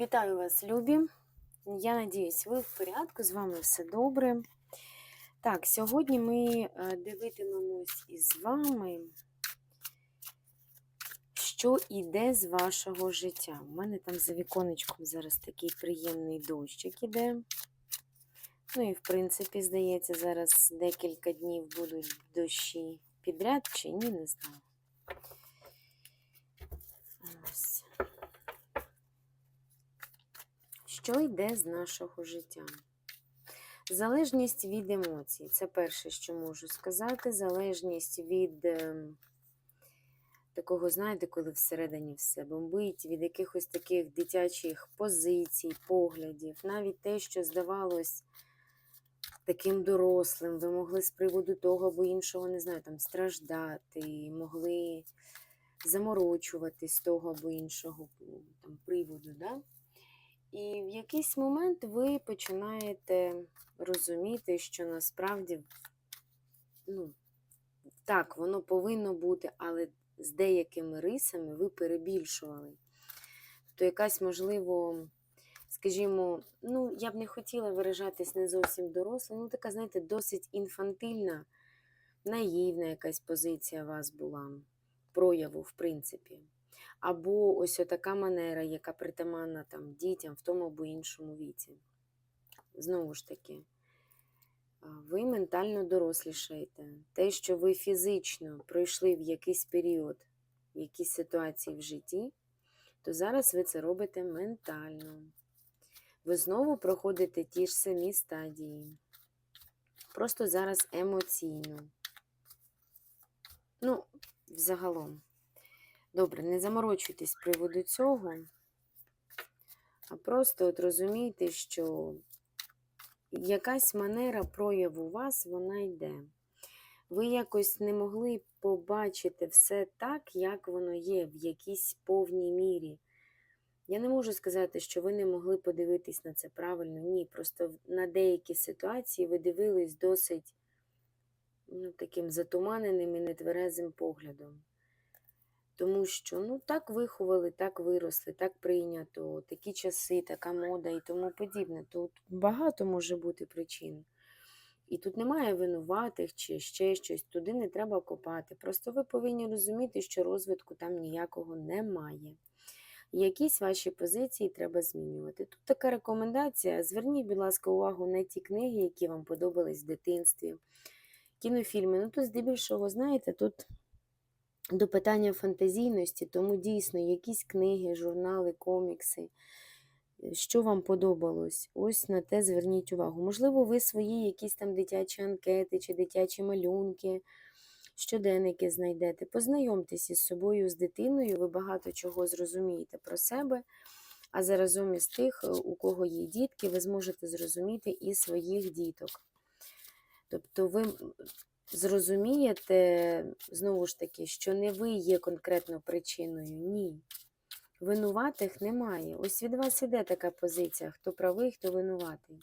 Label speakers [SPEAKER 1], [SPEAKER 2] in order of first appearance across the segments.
[SPEAKER 1] Вітаю вас, любі. Я надіюсь, ви в порядку, з вами все добре. Так, сьогодні ми е, дивитимемось із вами, що іде з вашого життя. У мене там за віконечком зараз такий приємний дощик іде. Ну і, в принципі, здається, зараз декілька днів будуть дощі підряд чи ні, не знаю. Ось. Що йде з нашого життя? Залежність від емоцій. Це перше, що можу сказати. Залежність від е, такого, знаєте, коли всередині все бомбить, від якихось таких дитячих позицій, поглядів, навіть те, що здавалось таким дорослим, ви могли з приводу того або іншого, не знаю, там страждати, могли заморочуватись з того або іншого там, приводу. Да? І в якийсь момент ви починаєте розуміти, що насправді, ну, так, воно повинно бути, але з деякими рисами ви перебільшували. Тобто якась, можливо, скажімо, ну, я б не хотіла виражатись не зовсім доросла, ну, така, знаєте, досить інфантильна, наївна якась позиція у вас була, прояву, в принципі. Або ось така манера, яка притаманна там, дітям в тому або іншому віці. Знову ж таки, ви ментально дорослішаєте. Те, що ви фізично пройшли в якийсь період, в якісь ситуації в житті, то зараз ви це робите ментально. Ви знову проходите ті ж самі стадії. Просто зараз емоційно. Ну, взагалом. Добре, не заморочуйтесь з приводу цього, а просто от розумійте, що якась манера прояву вас, вона йде. Ви якось не могли побачити все так, як воно є, в якійсь повній мірі. Я не можу сказати, що ви не могли подивитись на це правильно. Ні, просто на деякі ситуації ви дивились досить ну, таким затуманеним і нетверезим поглядом. Тому що ну, так виховали, так виросли, так прийнято, такі часи, така мода і тому подібне. Тут багато може бути причин. І тут немає винуватих чи ще щось, туди не треба копати. Просто ви повинні розуміти, що розвитку там ніякого немає. Якісь ваші позиції треба змінювати. Тут така рекомендація: зверніть, будь ласка, увагу на ті книги, які вам подобались в дитинстві, кінофільми. Ну, тут здебільшого, знаєте, тут до питання фантазійності, тому дійсно якісь книги, журнали, комікси, що вам подобалось, ось на те зверніть увагу. Можливо, ви свої якісь там дитячі анкети чи дитячі малюнки, щоденники знайдете. Познайомтесь із собою, з дитиною, ви багато чого зрозумієте про себе. А заразом із тих, у кого є дітки, ви зможете зрозуміти і своїх діток. Тобто ви зрозумієте, знову ж таки, що не ви є конкретно причиною. Ні. Винуватих немає. Ось від вас іде така позиція, хто правий, хто винуватий.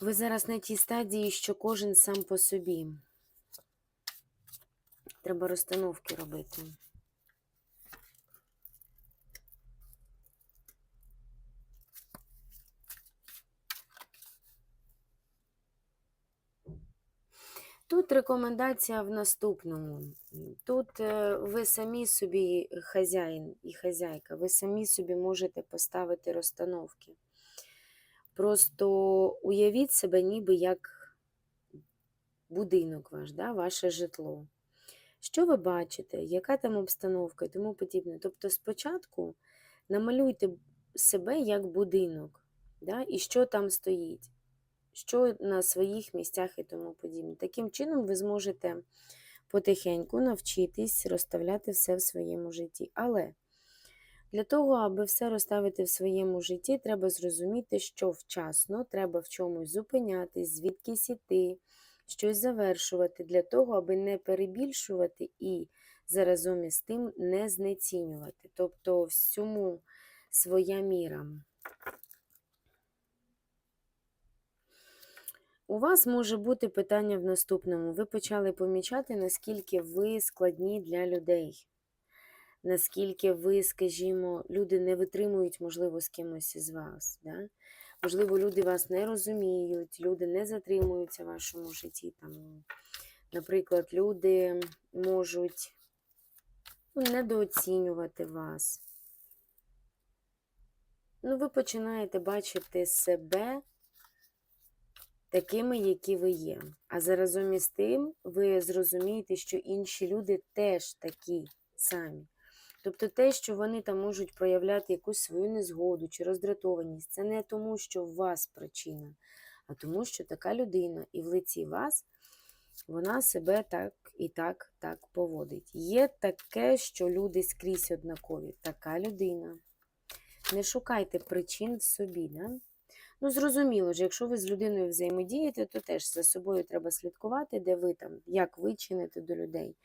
[SPEAKER 1] Ви зараз на тій стадії, що кожен сам по собі. Треба розстановки робити. Тут рекомендація в наступному. Тут е, ви самі собі хазяїн і хазяйка, ви самі собі можете поставити розстановки. Просто уявіть себе ніби як будинок ваш, да, ваше житло. Що ви бачите, яка там обстановка і тому подібне. Тобто спочатку намалюйте себе як будинок, да, і що там стоїть що на своїх місцях і тому подібне. Таким чином, ви зможете потихеньку навчитись розставляти все в своєму житті. Але для того, аби все розставити в своєму житті, треба зрозуміти, що вчасно треба в чомусь зупинятись, звідкись іти, щось завершувати, для того, аби не перебільшувати і заразом із тим не знецінювати. Тобто всьому своя міра. У вас може бути питання в наступному. Ви почали помічати, наскільки ви складні для людей. наскільки ви, скажімо, люди не витримують, можливо, з кимось із вас. Да? Можливо, люди вас не розуміють, люди не затримуються в вашому житті. Там, Наприклад, люди можуть ну, недооцінювати вас. Ну, ви починаєте бачити себе такими, які ви є. А заразом із тим ви зрозумієте, що інші люди теж такі самі. Тобто те, що вони там можуть проявляти якусь свою незгоду чи роздратованість, це не тому, що в вас причина, а тому, що така людина і в лиці вас вона себе так і так так поводить. Є таке, що люди скрізь однакові. Така людина. Не шукайте причин в собі. Да? Ну, зрозуміло ж, якщо ви з людиною взаємодієте, то теж за собою треба слідкувати, де ви там, як ви чините до людей.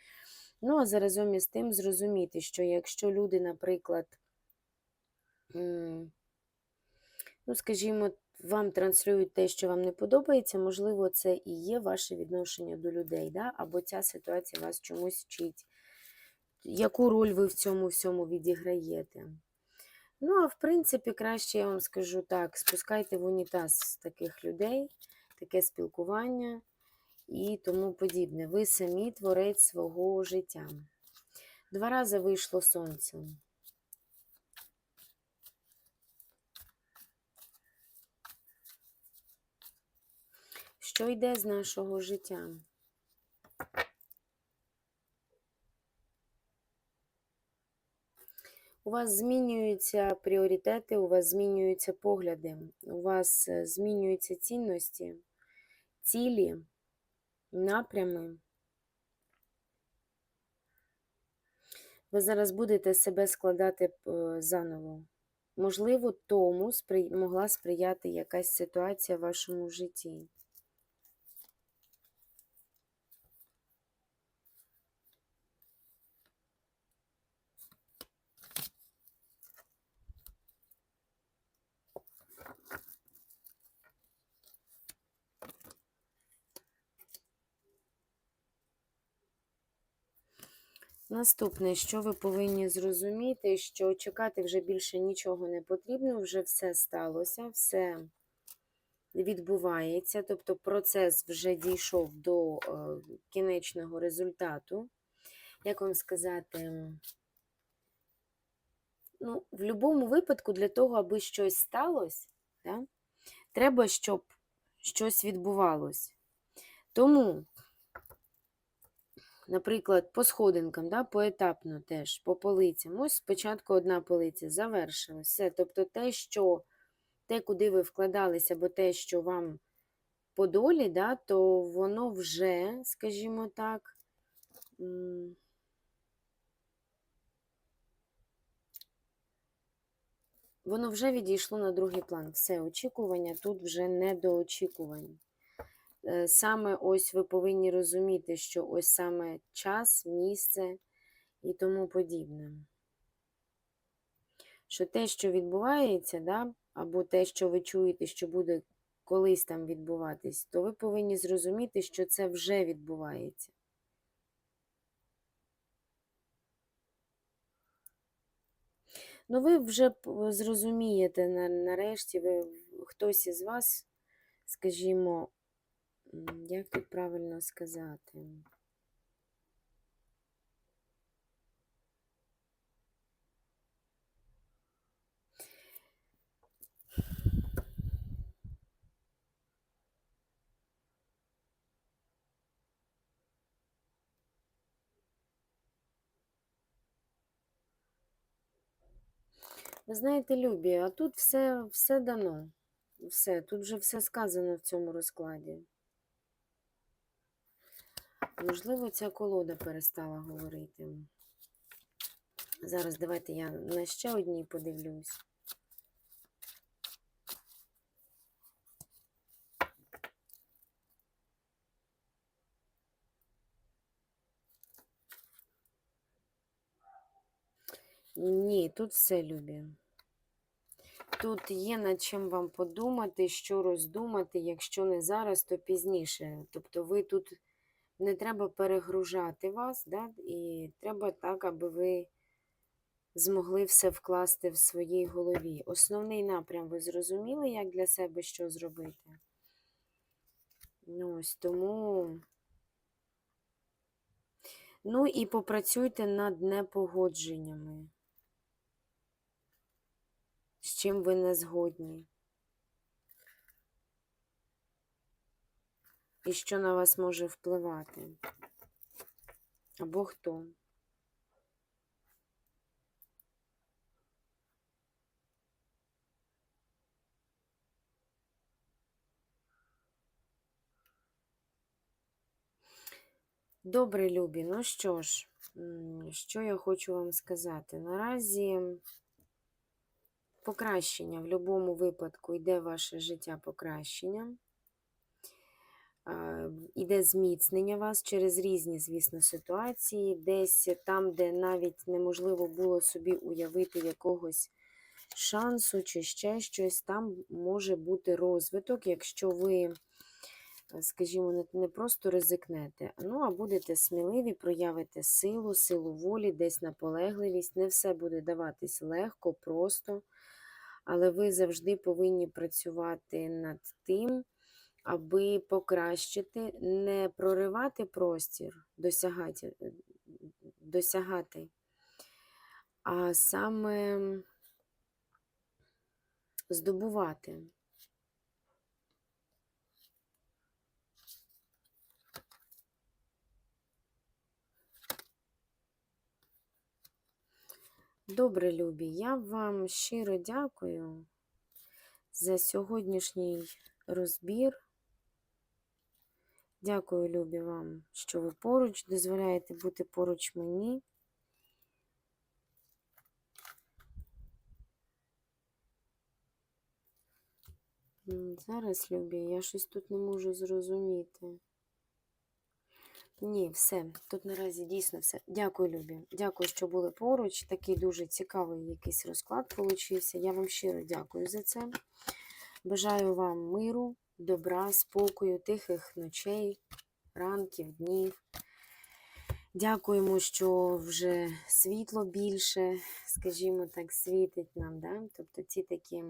[SPEAKER 1] Ну, а заразом із тим зрозуміти, що якщо люди, наприклад, ну, скажімо, вам транслюють те, що вам не подобається, можливо, це і є ваше відношення до людей, да? або ця ситуація вас чомусь вчить. Яку роль ви в цьому всьому відіграєте? Ну, а в принципі, краще я вам скажу так: спускайте в унітаз таких людей, таке спілкування і тому подібне. Ви самі творець свого життя. Два рази вийшло сонце. Що йде з нашого життя? У вас змінюються пріоритети, у вас змінюються погляди, у вас е, змінюються цінності, цілі, напрями. Ви зараз будете себе складати е, заново. Можливо, тому могла сприяти якась ситуація в вашому житті. Наступне, що ви повинні зрозуміти, що чекати вже більше нічого не потрібно, вже все сталося, все відбувається, тобто процес вже дійшов до е, кінечного результату. Як вам сказати, ну, в будь-якому випадку, для того, аби щось сталося, да, треба, щоб щось відбувалось. Тому наприклад, по сходинкам, да, поетапно теж, по полицям. Ось спочатку одна полиця завершилась. Все. Тобто те, що те, куди ви вкладалися, або те, що вам по долі, да, то воно вже, скажімо так, воно вже відійшло на другий план. Все, очікування тут вже не до очікувань. Е, саме ось ви повинні розуміти, що ось саме час, місце і тому подібне. Що те, що відбувається, да, або те, що ви чуєте, що буде колись там відбуватись, то ви повинні зрозуміти, що це вже відбувається. Ну, ви вже зрозумієте нарешті, ви, хтось із вас, скажімо, як тут правильно сказати? Ви знаєте, Любі, а тут все, все дано. Все, тут вже все сказано в цьому розкладі. Можливо, ця колода перестала говорити. Зараз давайте я на ще одній подивлюсь. Ні, тут все любі. Тут є над чим вам подумати, що роздумати, якщо не зараз, то пізніше. Тобто ви тут не треба перегружати вас, да? і треба так, аби ви змогли все вкласти в своїй голові. Основний напрям ви зрозуміли, як для себе що зробити? Ну, ось тому. Ну і попрацюйте над непогодженнями. З чим ви не згодні. І що на вас може впливати? Або хто? Добре, любі. Ну що ж, що я хочу вам сказати? Наразі покращення в будь-якому випадку йде ваше життя покращення. Іде зміцнення вас через різні, звісно, ситуації. Десь там, де навіть неможливо було собі уявити якогось шансу чи ще щось, там може бути розвиток, якщо ви, скажімо, не просто ризикнете, ну а будете сміливі, проявите силу, силу волі, десь наполегливість. Не все буде даватись легко, просто, але ви завжди повинні працювати над тим аби покращити, не проривати простір, досягати, е, досягати, а саме здобувати. Добре, любі, я вам щиро дякую за сьогоднішній розбір. Дякую, любі вам, що ви поруч, дозволяєте бути поруч мені. Зараз, любі, я щось тут не можу зрозуміти. Ні, все. Тут наразі дійсно все. Дякую, Любі. Дякую, що були поруч. Такий дуже цікавий якийсь розклад получився. Я вам щиро дякую за це. Бажаю вам миру, добра, спокою, тихих ночей, ранків, днів. Дякуємо, що вже світло більше, скажімо так, світить нам. Да? Тобто ці такі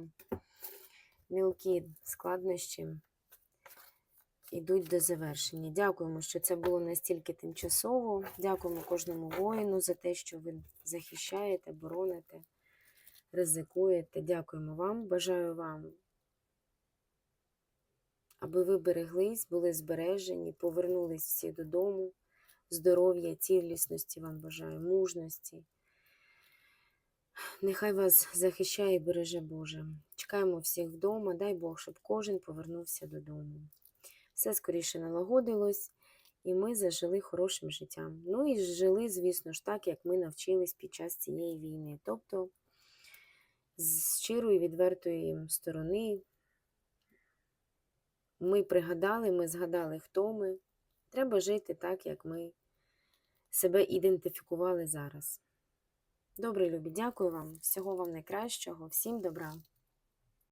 [SPEAKER 1] мілкі складнощі йдуть до завершення. Дякуємо, що це було настільки тимчасово. Дякуємо кожному воїну за те, що ви захищаєте, бороните, ризикуєте. Дякуємо вам. Бажаю вам, аби ви береглись, були збережені, повернулись всі додому. Здоров'я, цілісності вам бажаю, мужності. Нехай вас захищає і береже Боже. Чекаємо всіх вдома. Дай Бог, щоб кожен повернувся додому все скоріше налагодилось, і ми зажили хорошим життям. Ну і жили, звісно ж, так, як ми навчились під час цієї війни. Тобто з щирої відвертої сторони ми пригадали, ми згадали, хто ми. Треба жити так, як ми себе ідентифікували зараз. Добре, любі, дякую вам, всього вам найкращого, всім добра.